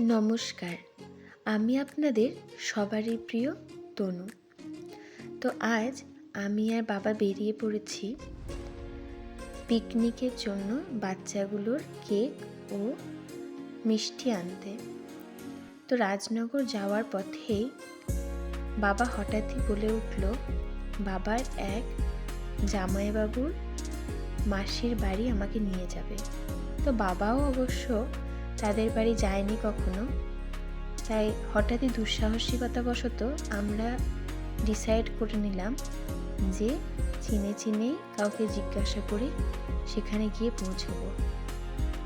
নমস্কার। আমি আপনাদের সবারই প্রিয় তনু। তো আজ আমি আর বাবা বেরিয়ে পড়েছি পিকনিকের জন্য বাচ্চাগুলোর কেক ও মিষ্টি আনতে। তো রাজনগর যাওয়ার পথেই বাবা হঠাৎই বলে উঠল, বাবার এক জামাইবাবুর মাসির বাড়ি আমাকে নিয়ে যাবে। তো বাবাও অবশ্য তাদের বাড়ি যায়নি কখনো। তাই হঠাৎই দুঃসাহসিকতাবশত আমরা ডিসাইড করে নিলাম যে চিনে চিনে কাউকে জিজ্ঞাসা করে সেখানে গিয়ে পৌঁছবো।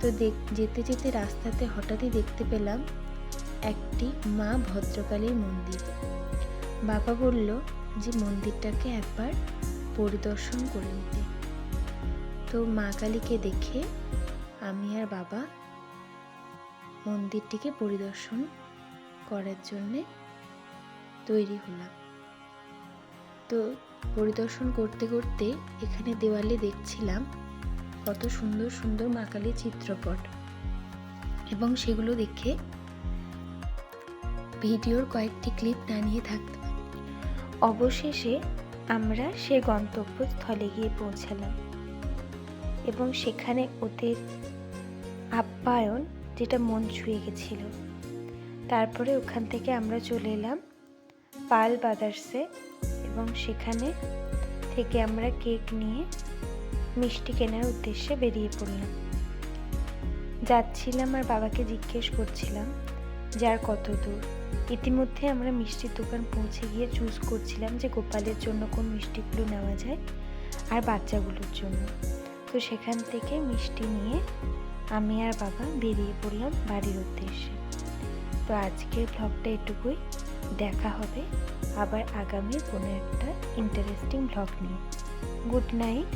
তো দেখ, যেতে যেতে রাস্তাতে হঠাৎই দেখতে পেলাম একটি মা ভদ্রকালীর মন্দির। বাবা বলল যে মন্দিরটাকে একবার পরিদর্শন করে নিতে। তো মা কালীকে দেখে আমি আর বাবা মন্দিরটিকে পরিদর্শন করার জন্যে তৈরি হলাম। তো পরিদর্শন করতে করতে এখানে দেওয়ালে দেখছিলাম কত সুন্দর সুন্দর মা কালীর চিত্রপট এবং সেগুলো দেখে ভিডিওর কয়েকটি ক্লিপ টানিয়ে থাকতাম অবশেষে আমরা সে গন্তব্যস্থলে গিয়ে পৌঁছালাম এবং সেখানে ওদের আপ্যায়ন যেটা মন ছুঁয়ে গেছিল। তারপরে ওখান থেকে আমরা চলে এলাম পাল বাদার্সে এবং সেখানে থেকে আমরা কেক নিয়ে মিষ্টি কেনার উদ্দেশ্যে বেরিয়ে পড়লাম। যাচ্ছিলাম আর বাবাকে জিজ্ঞেস করছিলাম, যার কত দূর? ইতিমধ্যে আমরা মিষ্টির দোকান পৌঁছে গিয়ে চুজ করছিলাম যে গোপালের জন্য কোন মিষ্টিগুলো নেওয়া যায় আর বাচ্চাগুলোর জন্য। তো সেখান থেকে মিষ্টি নিয়ে আমি আর বাবা বেরিয়ে পড়লাম বাড়ির উদ্দেশ্যে। তো আজকের ভ্লগটা এটুকুই। দেখা হবে আবার আগামী কোনো একটা ইন্টারেস্টিং ভ্লগ নিয়ে। Good night